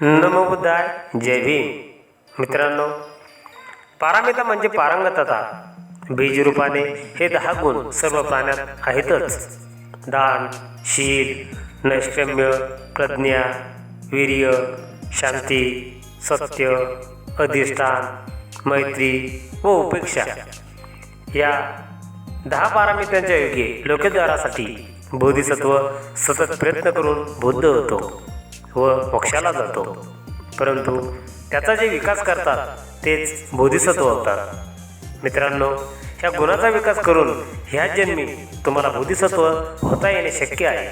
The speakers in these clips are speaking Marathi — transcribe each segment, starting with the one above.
नमो बुद्धाय जय भीम. मित्रांनो पारामिता म्हणजे पारंगतता. बीजरूपाने हे दहा गुण सर्व प्राण्यात आहेतच. दान शील नैष्क्रम्य प्रज्ञा वीर्य शांती सत्य अधिष्ठान मैत्री व उपेक्षा. या दहा पारामितांच्या योगे लोकद्वारासाठी बोधिसत्व सतत प्रयत्न करून बुद्ध होतो. व मोक्षाला जातो. परंतु त्याचा जे विकास करतात तेच बोधिसत्व होतात. मित्रांनो ह्या गुणाचा विकास करून ह्या जन्मी तुम्हाला बोधिसत्व होता येणे शक्य आहे.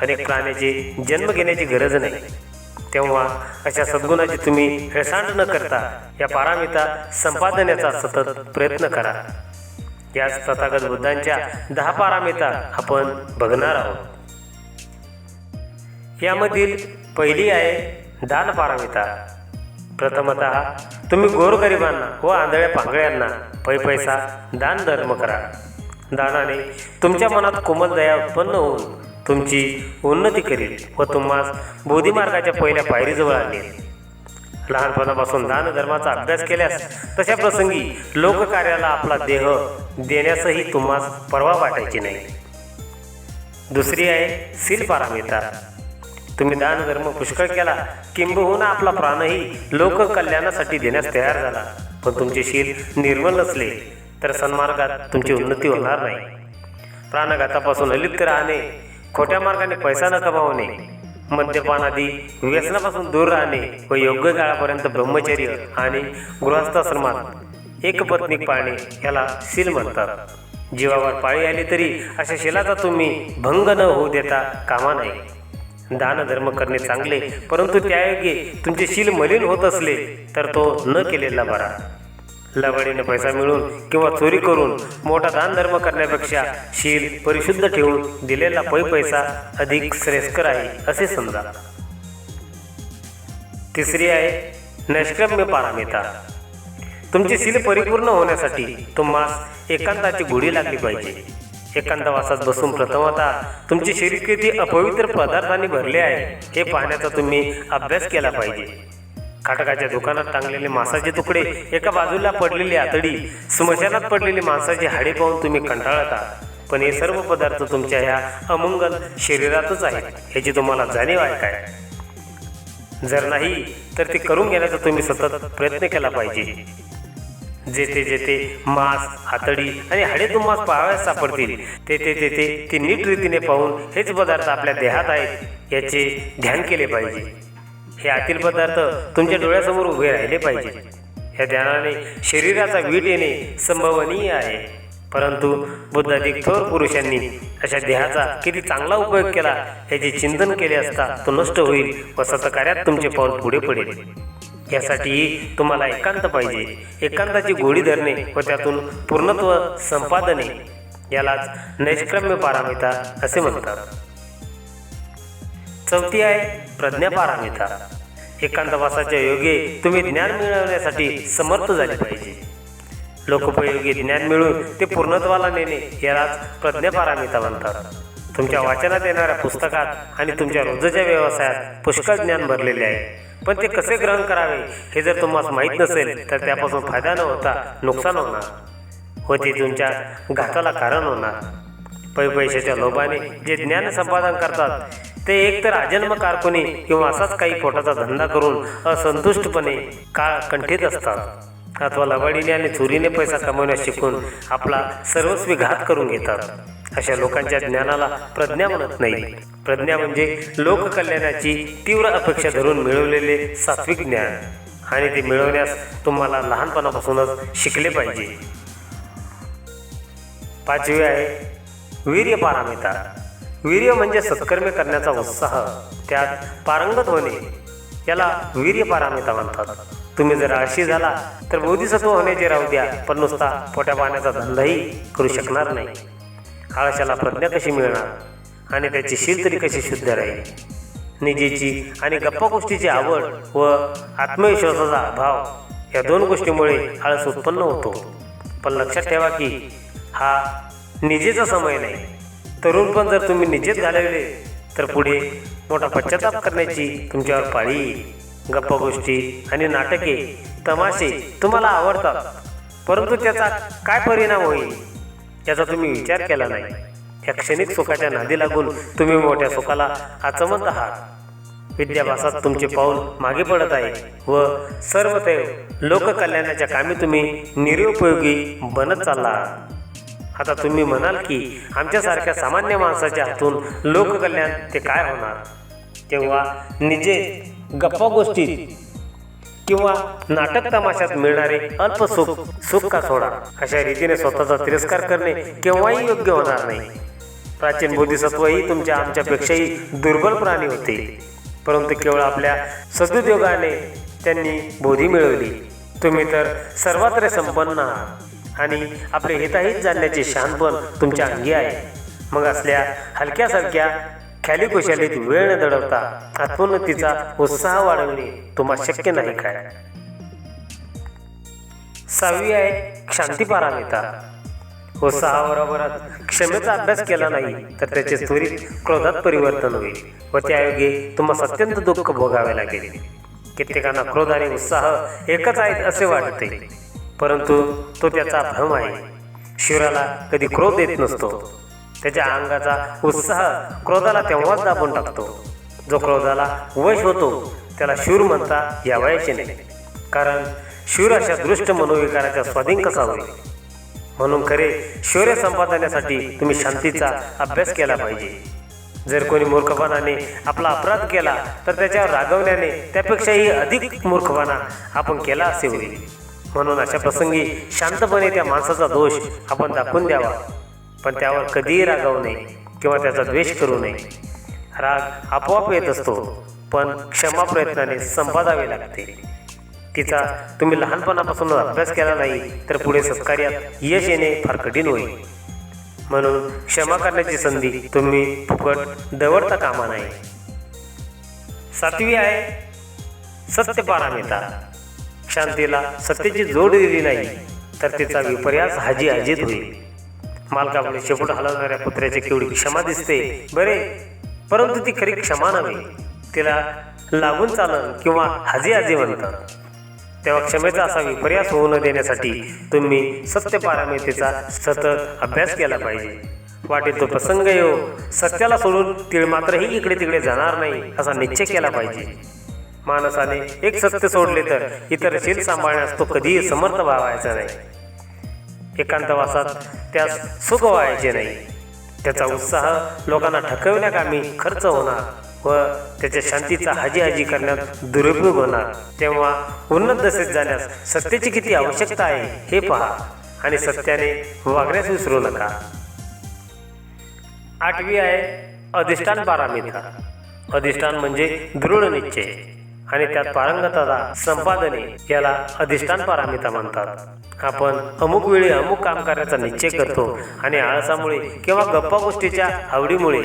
अनेक प्राण्याची जन्म घेण्याची गरज नाही तेव्हा अशा सद्गुणाची तुम्ही हेळसांड न करता या पारामिता संपादनाचा सतत प्रयत्न करा. याच तथागत बुद्धांच्या दहा पारामिता आपण बघणार आहोत. यामधील पहिली आहे दान पारामिता. प्रथमतः तुम्ही गोरगरिबांना व आंधळ्या पांगळ्यांना पै पैसा दान धर्म करा. दानाने तुमच्या मनात कोमल दया उत्पन्न होऊन तुमची उन्नती करील व तुम्हास बोधिमार्गाच्या पहिल्या पायरीजवळ आणेल. लहानपणापासून दान धर्माचा अभ्यास केल्यास तशा प्रसंगी लोककार्याला आपला देह देण्यासही तुम्हाला परवा वाटायची नाही. दुसरी आहे सील पारामिता. तुम्ही दान धर्म पुष्कळ केला किंबहुना आपला प्राणही लोककल्याणासाठी देण्यास तयार झाला. पण तुमचे शील निर्मल नसले तर सन्मार्गात तुमची उन्नती होणार नाही. प्राणघातापासून अलिप्त राहणे खोट्या मार्गाने पैसा न कमावणे मद्यपान आदी व्यसनापासून दूर राहणे व योग्य काळापर्यंत ब्रह्मचर्य आणि गृहस्थाश्रमात एकपत्निक पाळणे याला शील म्हणतात. जीवावर पाळी आली तरी अशा शिलाचा तुम्ही भंग न होऊ देता कामा नाही दानधर्म करणे चांगले परंतु त्यायोगे तुमचे शील मलिन होत असले तर तो न केलेला बरा. लबाडीने पैसा मिळून किंवा चोरी करून मोठा दानधर्म करण्यापेक्षा शील परिशुद्ध ठेवून दिलेला पै पैसा अधिक श्रेयस्कर आहे असे समजा. तिसरी आहे नैष्क्रम्य पारमिता. तुमची शील परिपूर्ण होण्यासाठी तुम्हाला एकांताची घोडी लागली पाहिजे. एकांतवासात बसून प्रथमतः तुमची शरीर किती अपवित्र पदार्थांनी भरले आहे हे पाहण्याचा तुम्ही अभ्यास केला पाहिजे. खाटकाच्या दुकानात टांगलेले मांसाचे तुकडे एका बाजूला पडलेली आतडी स्मशानात पडलेली मांसाची हाडे पाहून तुम्ही कंटाळता. पण हे सर्व पदार्थ तुमच्या ह्या अमंगल शरीरातच आहेत याची तुम्हाला जाणीव आहे काय? जर नाही तर ते करून घेण्याचा तुम्ही सतत प्रयत्न केला पाहिजे. जेथे जेथे मांस हातडी आणि हाडे तुम्हाला पाहाव्यास सापडतील तेथे तेथे ते नीट रीतीने पाहून हेच पदार्थ आपल्या देहात आहेत याचे ध्यान केले पाहिजे. हे आतील पदार्थ तुमच्या डोळ्यासमोर उभे राहिले पाहिजे. या ध्यानाने शरीराचा वीट येणे संभवनीय आहे. परंतु बुद्धाधिक थोर पुरुषांनी अशा देहाचा किती चांगला उपयोग केला याचे चिंतन केले असता तो नष्ट होईल व सतकार्यात तुमचे पाऊल पुढे पडेल. यासाठी तुम्हाला एकांत पाहिजे. एकांताची गोडी धरणे व त्यातून पूर्णत्व संपादने. यालाच नैष्क्रम्य पारामिता असे म्हणतात. चौथी आहे प्रज्ञा पारामिता एकांतवासाच्या योगे तुम्ही ज्ञान मिळवण्यासाठी समर्थ झाले पाहिजे. लोकोपयोगी ज्ञान मिळून ते पूर्णत्वाला नेणे यालाच प्रज्ञा पारामिता म्हणतात. तुमच्या वाचनात येणाऱ्या पुस्तकात आणि तुमच्या रोजच्या व्यवसायात पुष्कळ ज्ञान भरलेले आहे. पण ते कसे ग्रहण करावे हे जर तुम्हाला माहीत नसेल तर त्यापासून फायदा न होता नुकसान होणार. व ते तुमच्या घाताला कारण होणार. पै पैशाच्या लोभाने जे ज्ञान संपादन करतात ते एकतर अजन्म कारकुनी किंवा असाच काही पोटाचा धंदा करून असंतुष्टपणे काळ कंठीत असतात. अथवा लबाडीने आणि चोरीने पैसा कमवण्यास शिकून आपला सर्वस्वी घात करून घेतात. अशा लोकांच्या ज्ञानाला प्रज्ञा म्हणत नाही. प्रज्ञा म्हणजे लोककल्याणाची तीव्र अपेक्षा धरून मिळवलेले सात्विक ज्ञान. आणि ते मिळवण्यास तुम्हाला लहानपणापासूनच शिकले पाहिजे. पाचवी आहे वीर्य पारामिता. वीर्य म्हणजे सत्कर्मे करण्याचा उत्साह. त्यात पारंगत होणे याला वीर्य पारामिता म्हणतात. तुम्ही जर आळशी झाला तर बोधिसत्व होण्याचे राहू द्या पण नुसता पोट्या पाण्याचा धंदाही करू शकणार नाही. आळशाला प्रज्ञा कशी मिळणार? आणि त्याची शील तरी कशी शुद्ध राहील? निजेची आणि गप्पा गोष्टीची आवड व आत्मविश्वासाचा अभाव या दोन गोष्टीमुळे आळस उत्पन्न होतो. पण लक्षात ठेवा की हा निजेचा समय नाही. तरुण पण जर तुम्ही निजेत घालवले तर पुढे मोठा पश्चाताप करण्याची तुमच्यावर पाळी येईल. गप्पा गोष्टी आणि नाटके तमाशे तुम्हाला आवडतात. परंतु त्याचा काय परिणाम होईल? याचा तुम्ही विचार केला नाही. या क्षणिक सुखाच्या नादी लागून तुम्ही मोठ्या सुखाला आचमत आहात. विद्याभ्यासात तुमचे पाऊल मागे पडत आहे व सर्व ते लोककल्याणाच्या कामी तुम्ही निरुपयोगी बनत चालला आहात. आता तुम्ही म्हणाल की आमच्यासारख्या सामान्य माणसाच्या हातून लोककल्याण ते काय होणार? तेव्हा निजे गप्पा गोष्टीत किंवा नाटक तमाशात मिळणारे अल्प सुख सुख का सोडा अशा रीतीने स्वतःचा तिरस्कार करणे केव्हाही योग्य होणार नाही. प्राचीन बोधिसत्वही तुमच्या आमच्यापेक्षाही दुर्बल प्राणी होते. परंतु केवळ आपल्या सदुद्योगाने त्यांनी बोधी मिळवली. तुम्ही तर सर्वत्र संपन्न आहात आणि आपले हिताहित जाणण्याचे शहाणपण तुमच्या अंगी आहे. मग असल्या हलक्या ख्याली कुशालीत वेळ न दडवता आत्मोन्नतीचा उत्साह वाढवणे तुम्हाला शक्य नाही काय सहावी आहे शांती पारामिता. उत्साहाबरोबरच क्षमेचा अभ्यास केला नाही तर त्याचे त्वरित क्रोधात परिवर्तन होईल व त्यायोगे तुम्हाला अत्यंत दुःख भोगावे लागेल. कित्येकांना क्रोध आणि उत्साह एकच आहेत असे वाटते परंतु तो त्याचा भ्रम आहे. शिवराला कधी क्रोध येत नसतो. त्याच्या अंगाचा उत्साह क्रोधाला तेव्हाच दाबून टाकतो. जो क्रोधाला वश होतो त्याला शूर म्हणता यावयाचे नाही. कारण शूर अशा दृष्ट मनोविकाराच्या स्वाधीन कसा होईल? म्हणून खरे शौर्य संपादनासाठी तुम्ही शांतीचा अभ्यास केला पाहिजे. जर कोणी मूर्खपणाने आपला अपराध केला तर त्याच्यावर रागवण्याने त्यापेक्षाही अधिक मूर्खपणा आपण केला असे होईल. म्हणून अशा प्रसंगी शांतपणे त्या माणसाचा दोष आपण दाखवून द्यावा. पण त्यावर कधीही रागावू नये किंवा त्याचा द्वेष करू नये. राग आपोआप येत असतो पण क्षमा प्रयत्नाने संपादावे लागते. तिचा तुम्ही लहानपणापासून अभ्यास केला नाही तर पुढे सत्कार्यात यश येणे फार कठीण होईल. म्हणून क्षमा करण्याची संधी तुम्ही फुकट दवडता कामा नाही सातवी आहे सत्यपारामिता शांतीला सत्तेची जोड दिली नाही तर तिचा विपर्यास हाजी हाजीत होईल. मालकामुळे शेपूट हलवणाऱ्या कुत्र्याची केवढी क्षमा दिसते? बरे. परंतु ती खरी क्षमा नव्हे. तिला लागून चालन किंवा हाजी आजी म्हणतात. तेव्हा क्षमेचा असा विपर्यास होऊ न देण्यासाठी तुम्ही सत्य सत्यपारमितेचा सतत अभ्यास केला पाहिजे. वाटेल तो प्रसंग येऊ सत्याला सोडून तीळ मात्रही इकडे तिकडे जाणार नाही असा निश्चय केला पाहिजे. माणसाने एक सत्य सोडले तर इतर शील सांभाळण्यास तो कधीही समर्थ व्हावायचा नाही. एकांतवासात त्यास सुख व्हायचे नाही. त्याचा उत्साह लोकांना ठकविण्याकामी खर्च होणार व त्याच्या शांतीचा हाजी हाजी करण्यात दुरुपयोग होणार. तेव्हा उन्नत दशेत जाण्यास सत्तेची किती आवश्यकता आहे हे पहा आणि सत्याने वागण्यास विसरू नका. आठवी आहे अधिष्ठान पारामित्र अधिष्ठान म्हणजे दृढ निश्चय. आणि त्यात पारंगतता संपादने याला अधिष्ठान पारामिता म्हणतात. आपण अमुक वेळी अमुक काम करण्याचा निश्चय करतो आणि आळसामुळे किंवा गप्पा गोष्टीच्या आवडीमुळे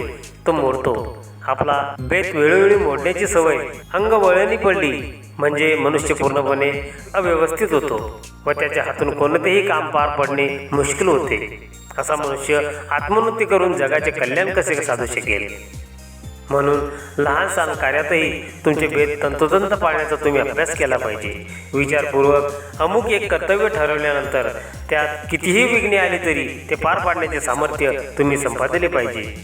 तो मोडतो. आपला बेत वेळोवेळी मोडण्याची सवय अंग वळणी पडली म्हणजे मनुष्य पूर्णपणे अव्यवस्थित होतो व त्याच्या हातून कोणतेही काम पार पडणे मुश्किल होते. असा मनुष्य आत्मोन्नती करून जगाचे कल्याण कसे साधू शकेल? म्हणून लहान सहान कार्यातही तुमचे भेद तंतोतंत पाळण्याचा तुम्ही अभ्यास केला पाहिजे. विचारपूर्वक अमुक एक कर्तव्य ठरवल्यानंतर त्यात कितीही विघ्ने आली तरी ते पार पाडण्याचे सामर्थ्य तुम्ही संपादले पाहिजे.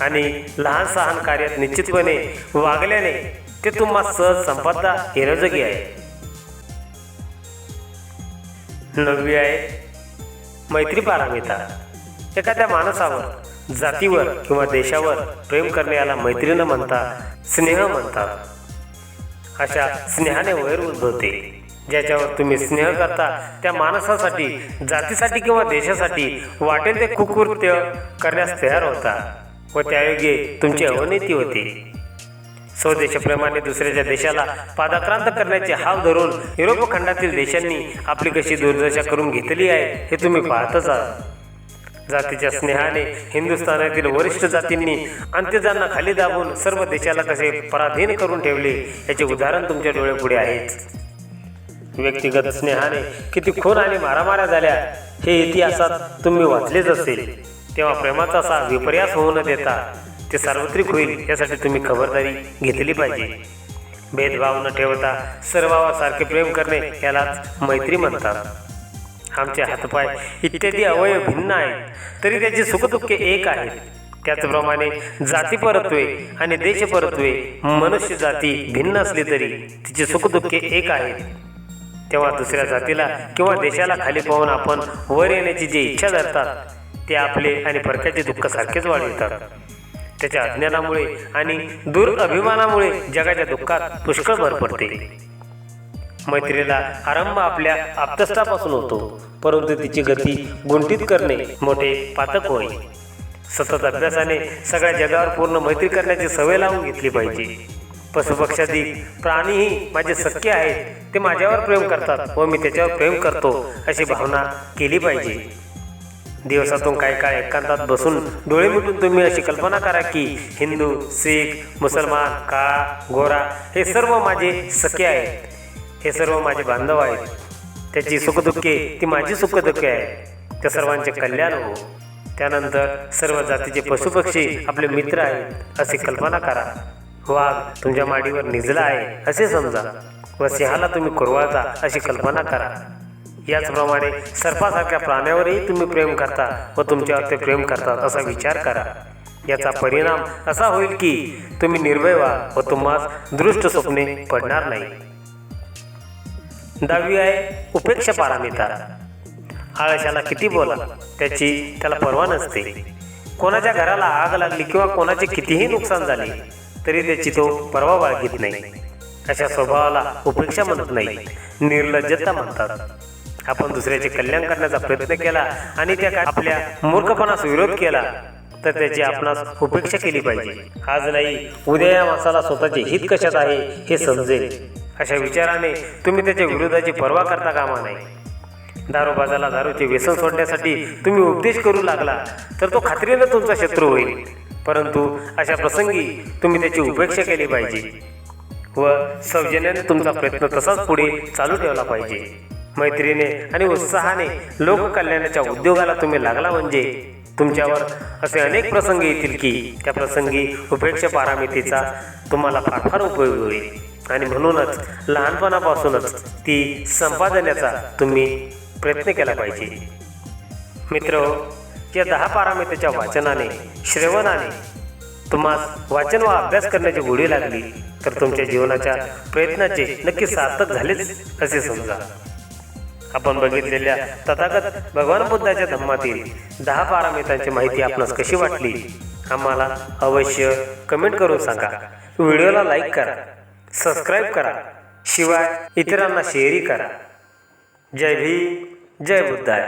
आणि लहान सहान कार्यात निश्चितपणे वागल्याने ते तुम्हाला सहज संपादता येण्याजोगी आहे. नववी आहे मैत्री पारामिता. एखाद्या माणसावर जातीवर किंवा देशावर प्रेम करण्याला मैत्री न म्हणता स्नेह म्हणतात. अशा स्नेहाने वैर उद्भवते ज्याच्यावर तुम्ही स्नेह करता त्या माणसासाठी जातीसाठी किंवा देशासाठी वाटेल ते कुकृत्य करण्यास तयार होता व त्यायोगे तुमची अवनीती होते. स्वदेशप्रेमाने दुसऱ्याच्या देशाला पादाक्रांत करण्याचे हाव धरून युरोप खंडातील देशांनी आपली कशी दुर्दशा करून घेतली आहे हे तुम्ही पाहतच आहात. जातीच्या स्नेहाने हिंदुस्थानातील वरिष्ठ जातींनी अंत्यजांना खाली दाबून सर्व देशाला कसे पराधीन करून ठेवले याचे उदाहरण तुमच्या डोळ्यापुढे आहेच व्यक्तिगत स्नेहाने किती खून आणि मारामाऱ्या झाल्या हे इतिहासात तुम्ही वाचलेच असेल. तेव्हा प्रेमाचा असा विपर्यास होऊ न देता ते सार्वत्रिक होईल यासाठी तुम्ही खबरदारी घेतली पाहिजे. भेदभाव न ठेवता सर्वांसारखे प्रेम करणे यालाच मैत्री म्हणतात. आमचे हातपाय इत्यादी अवयव भिन्न आहेत तरी त्याची सुखदुःखे एक आहेत. त्याचप्रमाणे जाती परत्वे आणि देश परत्वे मनुष्य जाती भिन्न असली तरी तिची सुखदुःखे एक आहेत. तेव्हा दुसऱ्या जातीला किंवा देशाला खाली पाहून आपण वर येण्याची जी इच्छा धरतात ते आपले आणि परक्याचे दुःख सारखेच वाढवितात. त्याच्या अज्ञानामुळे आणि दुर्अभिमानामुळे जगाच्या दुःखात पुष्कळ भर पडते. मैत्रीला आरंभ आपल्या आप्तस्थापासून होतो. परंतु तिची गती गुंठित करणे मोठे पातक होय. सतत अभ्यासाने सगळ्या जगावर पूर्ण मैत्री करण्याची सवय लावून घेतली पाहिजे. पशुपक्षादी प्राणीही माझे सख्य आहेत. ते माझ्यावर प्रेम करतात व मी त्याच्यावर प्रेम करतो अशी भावना केली पाहिजे. दिवसातून काही काळ एकांतात बसून डोळे मिटून तुम्ही अशी कल्पना करा की हिंदू शीख मुसलमान काळा गोरा हे सर्व माझे सखे आहेत. हे सर्व माझे बांधव आहेत. त्याची सुखदुःखे ती माझी सुखदुःखे आहेत. त्या सर्वांचे कल्याण हो. त्यानंतर सर्व जातीचे पशुपक्षी आपले मित्र आहेत अशी कल्पना करा. हो वाघ तुमच्या माडीवर निजला आहे असे समजा. व सिंहाला तुम्ही कुरवाळता अशी कल्पना करा. याचप्रमाणे सर्पासारख्या प्राण्यावरही तुम्ही प्रेम करता व तुमच्यावर ते प्रेम करतात असा विचार करा. याचा परिणाम असा होईल की तुम्ही निर्भय व्हा व तुम्हाला दृष्ट स्वप्ने पडणार नाही. दहावी आहे उपेक्षा पारामिता आळशाला किती बोला त्याची त्याला पर्वा नसते. कोणाच्या घराला आग लागली किंवा कोणाचे कितीही नुकसान झाले तरी त्याची तो पर्वा बाळगीत नाही. अशा स्वभावाला उपेक्षा म्हणत नाही. निर्लज्जता म्हणतात. आपण दुसऱ्याचे कल्याण करण्याचा प्रयत्न केला आणि त्या आपल्या मूर्खपणास विरोध केला तर त्याची आपणास उपेक्षा केली पाहिजे. आज नाही उद्या या माणसाला स्वतःचे हित कशात आहे हे समजेल. अशा विचाराने तुम्ही त्याच्या विरोधाची पर्वा करता कामा नाही दारूबाजाला दारूचे व्यसन सोडण्यासाठी तुम्ही उपदेश करू लागला तर तो खात्रीनं तुमचा शत्रू होईल. परंतु अशा प्रसंगी तुम्ही त्याची उपेक्षा केली पाहिजे व सौजन्याने तुमचा प्रयत्न तसाच पुढे चालू ठेवला पाहिजे. मैत्रीने आणि उत्साहाने लोककल्याणाच्या उद्योगाला तुम्ही लागला म्हणजे तुमच्यावर असे अनेक प्रसंग येतील की त्या प्रसंगी उपेक्षा पारामितीचा तुम्हाला फार फार उपयोग होईल. आणि म्हणूनच लहानपणापासूनच ती संपादण्याचा तुम्ही प्रयत्न केला पाहिजे. मित्र या दहा पारामितीच्या वाचनाने श्रवणाने तुम्हाला वाचन व अभ्यास करण्याची गोडी लागली तर तुमच्या जीवनाच्या प्रयत्नाचे नक्की सार्थक झालेच असे समजा. आपण बघितलेल्या तथागत भगवान बुद्धाच्या धम्मातील दहा पारामितांची माहिती आपणास कशी वाटली आम्हाला अवश्य कमेंट करून सांगा. व्हिडिओला लाईक करा सबस्क्राईब करा शिवाय इतरांना शेअरही करा. जय भीम जय बुद्धाय.